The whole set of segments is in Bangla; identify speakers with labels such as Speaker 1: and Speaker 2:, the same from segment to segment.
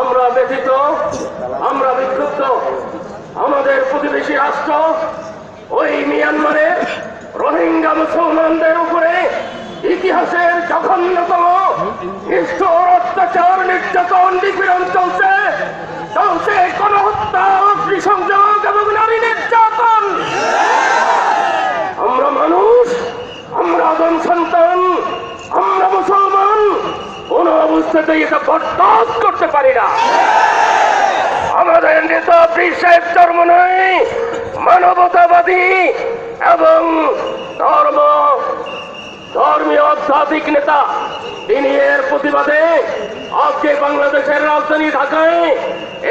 Speaker 1: আমরা ব্যথিত, আমরা বিক্ষুব্ধ। আমাদের প্রতিবেশী রাষ্ট্র, ওই মিয়ানমারের রোহিঙ্গা মুসলমানদের উপরে ইতিহাসের জঘন্যতম নিষ্ঠুর অত্যাচার, নির্যাতন, নিপীড়ন চলছে। চলছে গণহত্যা, অগ্নিসংযোগ এবং নারী নির্যাতন। আমরা মানুষ, আমরা আদম সন্তান আমরা মুসলমান কোন এটা বরদাস্ত করতে পারি না। আমাদের নেতা পীর ধর্ম নয় মানবতাবাদী এবং ধর্ম ধর্মীয় আধ্যাত্মিক নেতা। তিনি এর প্রতিবাদে আজকে বাংলাদেশের রাজধানী ঢাকায়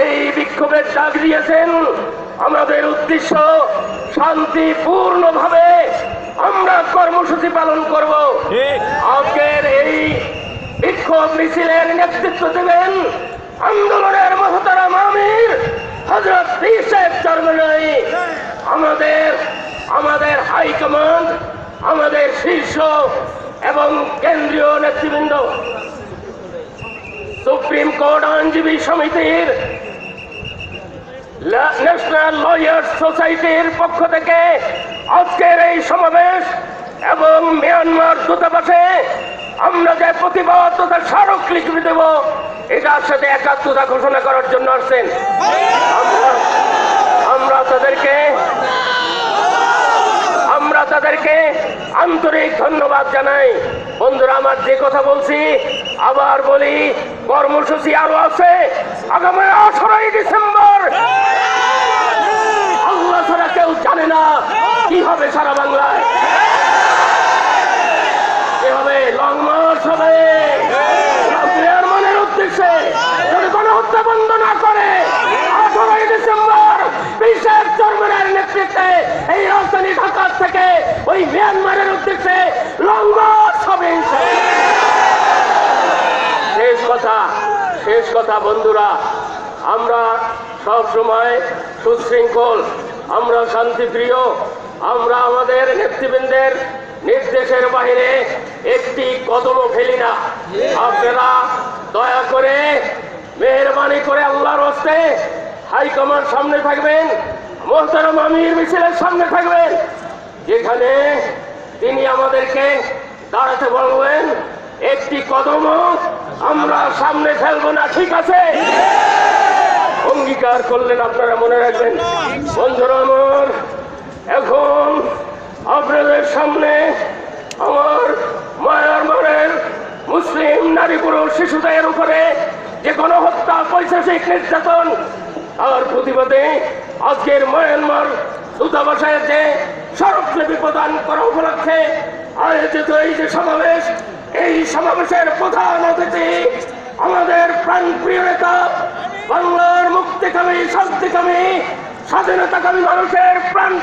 Speaker 1: এই বিক্ষোভের ডাক দিয়েছেন। আমাদের উদ্দেশ্য শান্তিপূর্ণভাবে আমরা কর্মসূচি পালন করব। মিছিলের নেতৃত্ব দেবেন আন্দোলনের মহতারাম আমির হজরত পীর সাহেব চরমনাই। আমাদের আমাদের হাইকমান্ড আমাদের শীর্ষ এবং কেন্দ্রীয় নেতৃবৃন্দ, সুপ্রিম কোর্ট আইনজীবী সমিতির ন্যাশনাল লয়ার সোসাইটির পক্ষ থেকে আজকের এই সমাবেশ এবং মিয়ানমার দূতাবাসে আমরা যে প্রতিবাদ তথা এটার সাথে একাত্মতা ঘোষণা করার জন্য আসছেন। আমরা- তাদেরকে আমরা তাদেরকে আন্তরিক ধন্যবাদ জানাই। বন্ধুরা, আমার যে কথা বলছি, আবার বলি, কর্মসূচি আরও আছে। আগামী আঠারোই ডিসেম্বর। আল্লাহ ছাড়া কেউ জানে না কি হবে সারা বাংলায় কি হবে লং মার্চ হবে চেয়ারম্যানের উদ্দেশ্যে যদি কোনো হত্যা বন্ধ না করে আঠারোই ডিসেম্বর বিশেষ চেয়ারম্যানের নেতৃত্বে এই রাজধানী ঢাকা থেকে ওই মিয়ানমারের উদ্দেশ্যে লং মার্চ হবে শেষ কথা শেষ কথা, বন্ধুরা। আমরা সব সময় সুশৃঙ্খল, আমরা শান্তিপ্রিয়, আমরা আমাদের নেতৃবৃন্দের নির্দেশের বাইরে একটি কদমও ফেলি না। আপনারা দয়া করে মেহরবানি করে আল্লাহর হস্তে হাইকমান্ড সামনে থাকবেন, মোহতারাম আমির মিছিলের সামনে থাকবেন, যেখানে তিনি আমাদেরকে দাঁড়াতে বলবেন, একটি কদম আমরা সামনে ফেলব না, ঠিক আছে? অঙ্গীকার করলেন আপনারা, মনে রাখবেন। বন্ধুরা আমার, এখন আপনাদের সামনে আমার মায়ানমারের মুসলিম নারী পুরুষ শিশুদের উপরে যে গণহত্যা পৈশাচিক নির্যাতন, তার প্রতিবাদে আজকের মায়ানমার দূতাবাসের যে স্মারকলিপি প্রদান করা উপলক্ষে আয়োজিত এই যে সমাবেশ, এই সমাবেশের প্রধান অতিথি আমাদের প্রাণ প্রিয় নেতা বাংলার মুক্তিকামী শান্তিকামী স্বাধীনতাকামী মানুষের প্রাণ